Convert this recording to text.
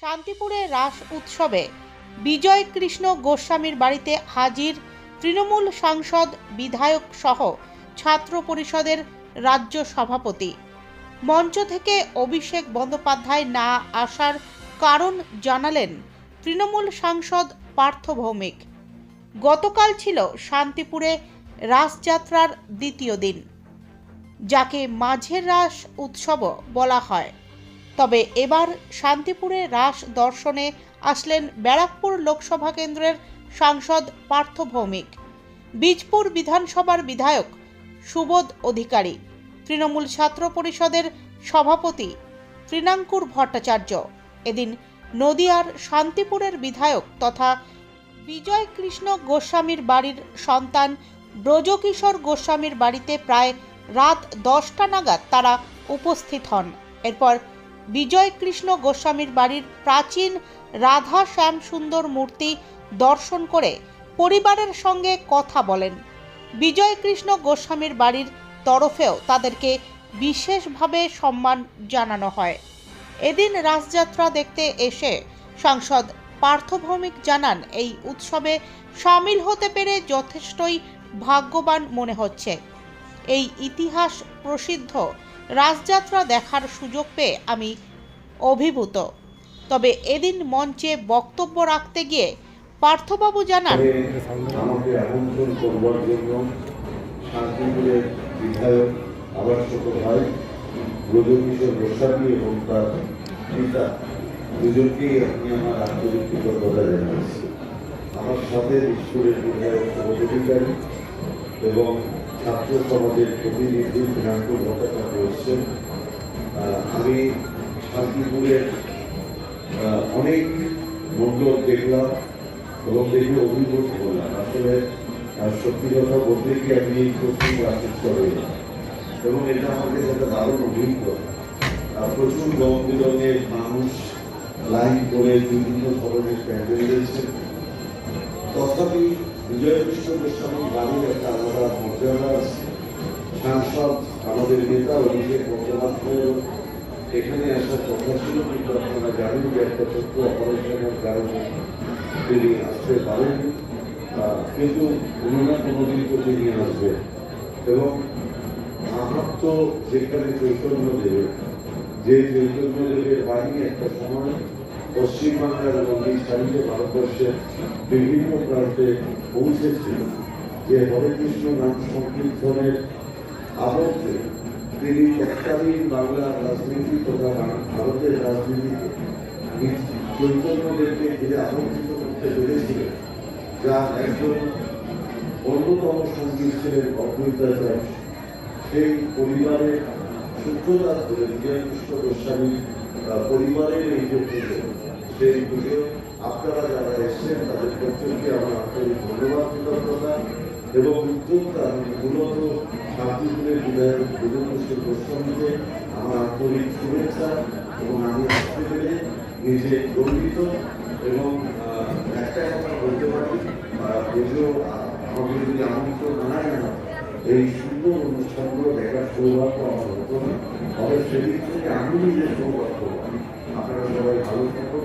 শান্তিপুরে রাস উৎসবে বিজয় কৃষ্ণ গোস্বামীর বাড়িতে হাজির তৃণমূল সাংসদ, বিধায়ক সহ ছাত্র পরিষদের রাজ্য সভাপতি। মঞ্চ থেকে অভিষেক বন্দ্যোপাধ্যায় না আসার কারণ জানালেন তৃণমূল সাংসদ পার্থ ভৌমিক। গতকাল ছিল শান্তিপুরে রাসযাত্রার দ্বিতীয় দিন, যাকে মাঝের রাস উৎসবও বলা হয়। তবে এবার শান্তিপুরে রাস দর্শনে আসলেন ব্যারাকপুর লোকসভা কেন্দ্রের সাংসদ পার্থ ভৌমিক। বীজপুর বিধানসভার বিধায়ক সুবোধ অধিকারী, তৃণমূল ছাত্র পরিষদের সভাপতি তৃণাঙ্কুর ভট্টাচার্য, এদিন নদিয়ার শান্তিপুরের বিধায়ক তথা বিজয় কৃষ্ণ গোস্বামীর বাড়ির সন্তান ব্রজকিশোর গোস্বামীর বাড়িতে প্রায় রাত দশটা নাগাদ তারা উপস্থিত হন। এরপর বিজয় কৃষ্ণ গোস্বামীর বাড়ির প্রাচীন রাধা শ্যাম সুন্দর মূর্তি দর্শন করে পরিবারের সঙ্গে কথা বলেন। বিজয় কৃষ্ণ গোস্বামীর বাড়ির তরফেও তাদেরকে বিশেষভাবে সম্মান জানানো হয়। এদিন রাসযাত্রা দেখতে এসে সাংসদ পার্থভৌমিক জানান, এই উৎসবে সামিল হতে পেরে যথেষ্টই ভাগ্যবান মনে হচ্ছে। এই ইতিহাস প্রসিদ্ধ রাসযাত্রা দেখার সুযোগ পেয়ে আমি অভিভূত। তবে এদিন মঞ্চে বক্তব্য রাখতে গিয়ে পার্থবাবু জানান এবং ছাত্র সমাজের প্রতিনিধি বিনাঙ্কুর ভট্টাচার্য এসছেন আমি শান্তিপুরের অনেক মণ্ডপ দেখলাম এবং দেখে অভিভূত হলাম আসলে সত্যি কথা বলতে কি আমি এই রাশের চলে এলাম। এবং এটা আমাদের একটা দারুণ অভিজ্ঞতা প্রচুর রং বেরঙের মানুষ লাইন করে বিভিন্ন ধরনের প্যান্ডেল রয়েছে তথাপি বিজয় কৃষ্ণ গোস্বামী বাড়ির একটা আলাদা সাংসদ আমাদের নেতা অভিষেক বন্দ্যোপাধ্যায় এখানে আসার কথা ছিল কিন্তু আপনারা জানেন যে একটা ছোট্ট অপারেশনের কারণে তিনি আসতে পারেননি আহ, কিন্তু ওনারা কোনোদিন তো তিনি আসবেন এবং মাহাত্ম যেখানে চৈতন্য দেবে যে চৈতন্য দেবের বাণী একটা সময় পশ্চিমবাংলার এবং এই ভারতবর্ষের বিভিন্ন প্রান্তে পৌঁছেছিল যে হরে কৃষ্ণ নাম সংকীর্তনের আবদ্ধে তিনি তৎকালীন বাংলার রাজনীতি তথা ভারতের রাজনীতিতে চৈতন্যদেরকে ঘিরে আবর্তিত করতে পেরেছিলেন, যা একজন অন্যতম সংগীত ছিলেন অদ্বৈতাচার্য। সেই পরিবারের সূত্রতা ধরে বিজয় কৃষ্ণ গোস্বামী পরিবারের এই যে সেই পুজো আপনারা যারা এসছেন তাদের প্রত্যেককে আমার এবং উদ্যোক্তা মূলত শান্তিপুরের বিধায়ক কৃষ্ণ গোস্বামীকে আমার আন্তরিক শুভেচ্ছা এবং আমি আসতে পেরে নিজে গর্বিত এবং একটা কথা বলতে পারি আহ, আমাকে যদি আমন্ত্রণ না এই সুন্দর অনুষ্ঠানগুলো দেখার সৌভাগ্য আমার হতো না। তবে সেদিক থেকে আমি নিজের সৌভাগ্য আপনারা সবাই ভালো থাকুন।